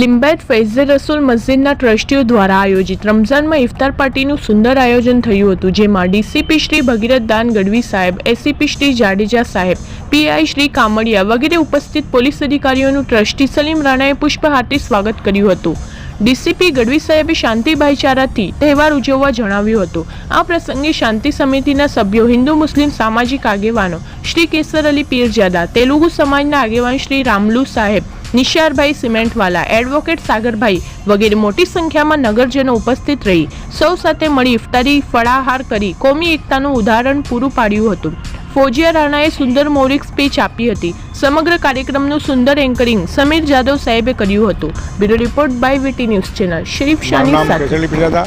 લિંબાયત ફૈઝે રસુલ મસ્જિદના ટ્રસ્ટીઓ દ્વારા આયોજિત રમઝાનમાં ઇફતાર પાર્ટીનું સુંદર આયોજન થયું હતું, જેમાં ડીસીપી શ્રી ભગીરથ દાન ગઢવી સાહેબ એસીપી શ્રી જાડેજા સાહેબ, પીઆઈ શ્રી કામડિયા વગેરે ઉપસ્થિત પોલીસ અધિકારીઓનું ટ્રસ્ટી સલીમ રાણાએ પુષ્પહારથી સ્વાગત કર્યું હતું. ડીસીપી ગઢવી સાહેબે શાંતિ ભાઈચારાથી તહેવાર ઉજવવા જણાવ્યું હતું. આ પ્રસંગે શાંતિ સમિતિના સભ્યો હિન્દુ મુસ્લિમ સામાજિક આગેવાનો શ્રી કેસર અલી પીરજાદા, તેલુગુ સમાજના આગેવાન શ્રી રામલુ સાહેબ નિશારભાઈ સિમેન્ટવાલા એડવોકેટ સાગરભાઈ વગેરે મોટી સંખ્યામાં નગરજનો ઉપસ્થિત રહી. સૌ સાથે મળી ઇફતારી ફળાહાર કરી કોમી એકતાનું ઉદાહરણ પૂરું પાડ્યું હતું. ફોજિયા રાણાએ સુંદર મૌલિક સ્પીચ આપી હતી. સમગ્ર કાર્યક્રમનું સુંદર એન્કરિંગ સમીર જાદવ સાહેબે કર્યું હતું. Bureau report by VT news channel. Sharif શાહની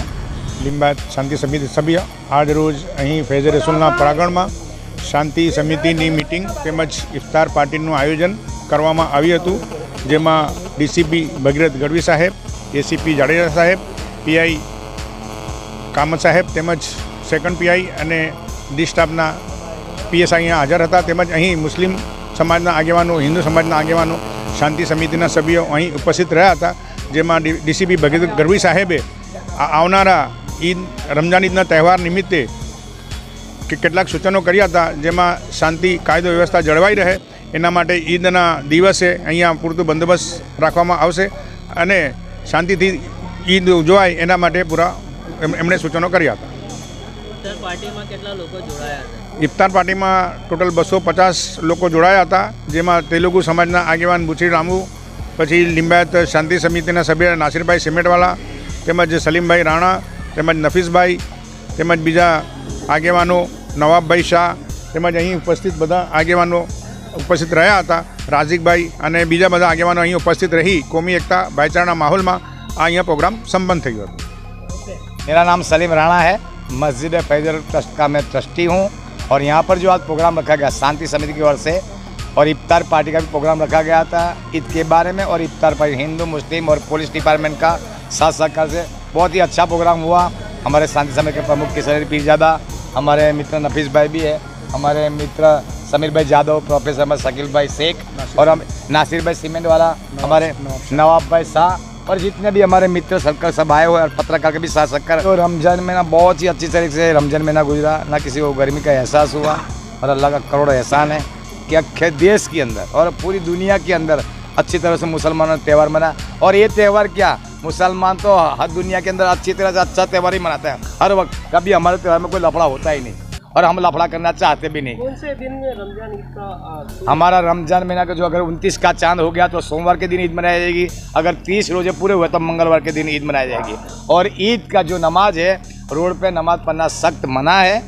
લિંબાયત શાંતિ સમિતિ સભ્ય. આજ રોજ અહીં ફૈઝે રસુલના પ્રાંગણમાં શાંતિ સમિતિની મિટિંગ તેમજ ઇફતાર પાર્ટીનું આયોજન કરવામાં આવ્યું હતું. જેમાં ડીસીપી ભગીરથ ગઢવી સાહેબ, એસીપી જાડેજા સાહેબ, પીઆઈ કામત સાહેબ તેમજ સેકન્ડ પીઆઈ અને ડી સ્ટાફના પીએસ અહીંયા હાજર હતા. તેમજ અહીં મુસ્લિમ સમાજના આગેવાનો, હિન્દુ સમાજના આગેવાનો, શાંતિ સમિતિના સભ્યો અહીં ઉપસ્થિત રહ્યા હતા. જેમાં ડીસીપી ભગીરથ ગઢવી સાહેબે આવનારા ઈદ રમજાન ઈદના તહેવાર નિમિત્તે કેટલાક સૂચનો કર્યા હતા. જેમાં શાંતિ કાયદો વ્યવસ્થા જળવાઈ રહે. એના માટે ઈદના દિવસે અહીંયા પૂરતું બંદોબસ્ત રાખવામાં આવશે અને શાંતિથી ઈદ ઉજવાય એના માટે પૂરા એમ- એમણે સૂચનો કર્યા હતા. ઇફતાર પાર્ટીમાં ટોટલ બસો પચાસ લોકો જોડાયા હતા જેમાં તેલુગુ સમાજના આગેવાન બુચી રામુ પછી લિંબાયત શાંતિ સમિતિના સભ્ય નાસિરભાઈ સિમેટવાલા તેમજ સલીમભાઈ રાણા તેમજ નફીસભાઈ તેમજ બીજા આગેવાનો નવાબભાઈ શાહ તેમજ અહીં ઉપસ્થિત બધા આગેવાનો ઉપસ્થિત રહ્યા હતા રાઝિકભાઈ અને બીજા બધા આગેવાનો અહીં ઉપસ્થિત રહી કોમી એકતા ભાઈચારાના માહોલમાં આ અહીંયા પ્રોગ્રામ સંપન્ન થયો હતો मेरा नाम सलीम राणा है मस्जिद फैजर ट्रस्ट का मैं ट्रस्टी हूँ और यहाँ पर जो आज प्रोग्राम रखा गया शांति समिति की ओर से और इफ्तार पार्टी का भी प्रोग्राम रखा गया था ईद के बारे में और इफ्तार पार्टी हिंदू मुस्लिम और पुलिस डिपार्टमेंट का साथ सहकार से बहुत ही अच्छा प्रोग्राम हुआ हमारे शांति समिति के प्रमुख किशन पीरजादा हमारे मित्र नफीस भाई भी है हमारे मित्र समीर भाई यादव प्रोफेसर अहमद शकील भाई शेख और हम नासिर भाई सीमेंट वाला हमारे नवाब भाई शाह और जितने भी हमारे मित्र सर्कल सब आए हुए और पत्रकार के भी साथ सक्कर तो रमज़ान महीना बहुत ही अच्छी तरीके से रमज़ान महीना गुजरा। ना किसी को गर्मी का एहसास हुआ और अल्लाह का करोड़ एहसान है कि अखे देश के अंदर और पूरी दुनिया के अंदर अच्छी तरह से मुसलमानों ने त्यौहार मना और ये त्यौहार क्या? मुसलमान तो हर दुनिया के अंदर अच्छी तरह से अच्छा त्यौहार ही मनाते हैं। हर वक्त कभी हमारे त्यौहार में कोई लफड़ा होता ही नहीं। और हम लफड़ा करना चाहते भी नहीं। कौन से दिन में रमज़ान ईद का हमारा रमज़ान महीना का जो अगर उनतीस का चाँद हो गया तो सोमवार के दिन ईद मनाई जाएगी। अगर तीस रोज़े पूरे हुए तो मंगलवार के दिन ईद मनाई जाएगी। और ईद का जो नमाज़ है रोड पे नमाज़ पढ़ना सख्त मना है।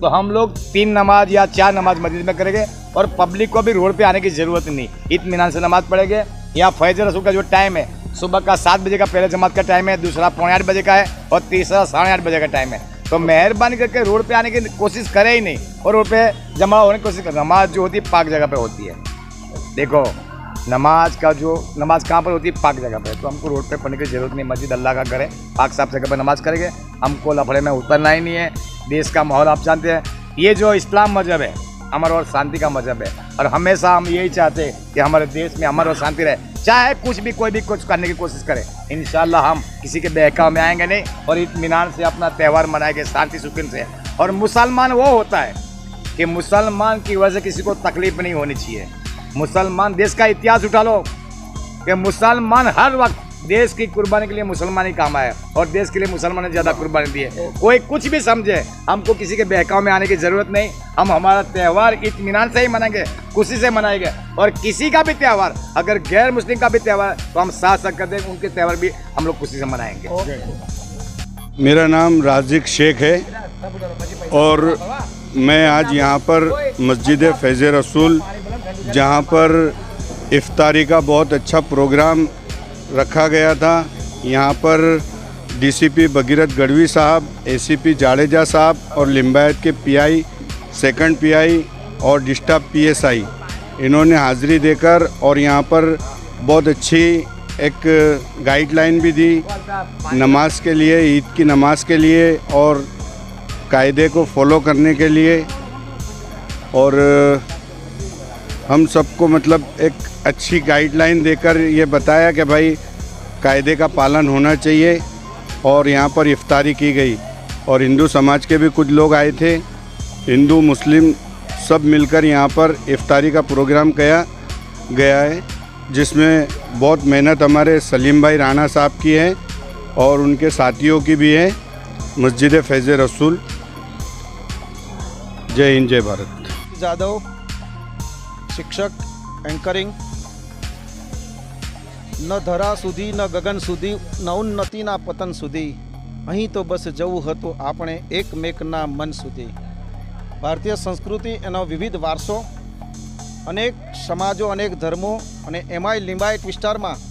तो हम लोग तीन नमाज़ या चार नमाज़ मस्जिद में करेंगे और पब्लिक को भी रोड पे आने की ज़रूरत नहीं। इतमान से नमाज़ पढ़ेंगे। यहाँ फैज रसूल का जो टाइम है सुबह का सात बजे का पहले जमात का टाइम है दूसरा पौने आठ बजे का है और तीसरा साढ़े आठ बजे का टाइम है। तो मेहरबानी करके रोड पे आने की कोशिश करे ही नहीं और रोड पे जमा होने की कोशिश करे। नमाज़ जो होती है, पाक जगह पे होती है। देखो, नमाज़ का जो, नमाज़ कहाँ पर होती है? पाक जगह पे। तो हमको रोड पे पढ़ने की ज़रूरत नहीं। मस्जिद अल्लाह का करे पाक साफ़ जगह पर नमाज़ करेंगे। हमको लफड़े में उतरना ही नहीं है। देश का माहौल आप जानते हैं। ये जो इस्लाम मज़हब है अमर और शांति का मज़हब है। और हमेशा हम यही चाहते हैं कि हमारे देश में अमर और शांति रहे। चाहे कुछ भी, कोई भी कुछ करने की कोशिश करे। इन हम किसी के बहकाव में आएँगे नहीं और इतमान से अपना त्यौहार मनाएँगे, शांति सुकून से। और मुसलमान वो होता है कि मुसलमान की वजह से किसी को तकलीफ़ नहीं होनी चाहिए। मुसलमान देश का इतिहास उठा लो कि मुसलमान हर वक्त देश की कुर्बानी के लिए मुसलमान ही काम आए और देश के लिए मुसलमान ने ज़्यादा कुर्बानी दी है। कोई कुछ भी समझे, हमको किसी के बहकाव में आने की ज़रूरत नहीं। हम हमारा त्यौहार इत्मीनान से ही मनाएँगे, खुशी से मनाएँगे। और किसी का भी त्यौहार, अगर गैर मुस्लिम का भी त्यौहार तो हम साथ साथ कर देंगे, उनके त्यौहार भी हम लोग खुशी से मनाएँगे। मेरा नाम राजिक शेख है और मैं आज यहाँ पर मस्जिद फैज़ रसूल, जहाँ पर इफ्तारी का बहुत अच्छा प्रोग्राम रखा गया था। यहाँ पर डीसीपी भगीरथ गढ़वी साहब एसीपी जाडेजा साहब और लिम्बायत के पीआई सेकंड पीआई और डिस्टर्ब पीएसआई इन्होंने हाज़िरी देकर और यहाँ पर बहुत अच्छी एक गाइडलाइन भी दी नमाज़ के लिए, ईद की नमाज़ के लिए और कायदे को फॉलो करने के लिए और हम सबको मतलब एक अच्छी गाइडलाइन देकर ये बताया कि भाई, कायदे का पालन होना चाहिए और यहाँ पर इफ्तारी की गई। और हिंदू समाज के भी कुछ लोग आए थे, हिंदू, मुस्लिम सब मिलकर यहाँ पर इफ्तारी का प्रोग्राम किया गया है, जिसमें बहुत मेहनत हमारे सलीम भाई राणा साहब की है और उनके साथियों की भी है, मस्जिद फैज़ रसूल। जय हिंद, जय भारत। ज़्यादा हो। શિક્ષક એન્કરિંગ ન ધરા સુધી, ન ગગન સુધી, ન ઉન્નતિના પતન સુધી. અહીં તો બસ જવું હતું આપણે એકમેકના મન સુધી. ભારતીય સંસ્કૃતિ એનો વિવિધ વારસો, અનેક સમાજો, અનેક ધર્મો અને એમાંય લિંબાયત વિસ્તારમાં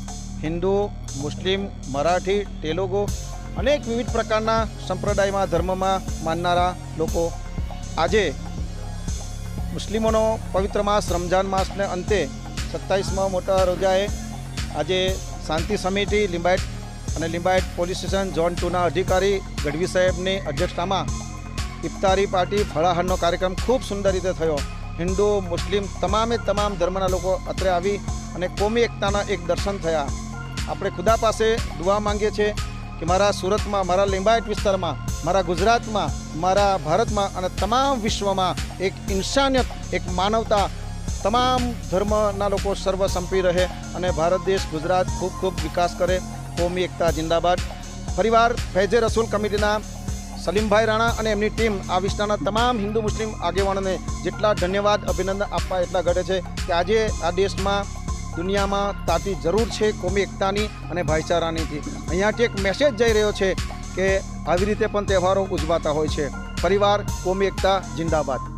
હિન્દુ, મુસ્લિમ, મરાઠી, તેલુગુ અનેક વિવિધ પ્રકારના સંપ્રદાયમાં ધર્મમાં માનનારા લોકો આજે મુસ્લિમોનો પવિત્ર માસ, રમઝાન માસને અંતે સત્તાવીસમાં મોટા રોજાએ આજે શાંતિ સમિતિ, લિંબાયત અને લિંબાયત પોલીસ સ્ટેશન, ઝોન ટુના અધિકારી ગઢવી સાહેબની અધ્યક્ષતામાં ઇફતારી પાર્ટી, ફળાહારનો કાર્યક્રમ ખૂબ સુંદર રીતે થયો. હિન્દુ, મુસ્લિમ તમામે તમામ ધર્મના લોકો અત્રે આવી અને કોમી એકતાના એક દર્શન થયા. આપણે ખુદા પાસે દુઆ માંગીએ છીએ કે મારા સુરતમાં, મારા લિંબાયત વિસ્તારમાં મારા ગુજરાતમાં, મારા ભારતમાં અને તમામ વિશ્વમાં એક ઇન્સાનિયત એક માનવતા તમામ ધર્મના લોકો સર્વ સંપી રહે અને ભારત દેશ ગુજરાત ખૂબ ખૂબ વિકાસ કરે. કોમી એકતા જિંદાબાદ. ફરીવાર ફૈજે રસૂલ કમિટીના સલીમભાઈ રાણા અને એમની ટીમ આ વિસ્તારના તમામ હિન્દુ મુસ્લિમ આગેવાનોને જેટલા ધન્યવાદ, અભિનંદન આપવા એટલા ઘટે છે કે આજે આ દેશમાં, દુનિયામાં તાતી જરૂર છે કોમી એકતાની અને ભાઈચારાનીથી અહીંયાથી એક મેસેજ જઈ રહ્યો છે કે આવી રીતે પણ તહેવારો ઉજવાતા હોય છે. પરિવાર કોમી એકતા જિંદાબાદ.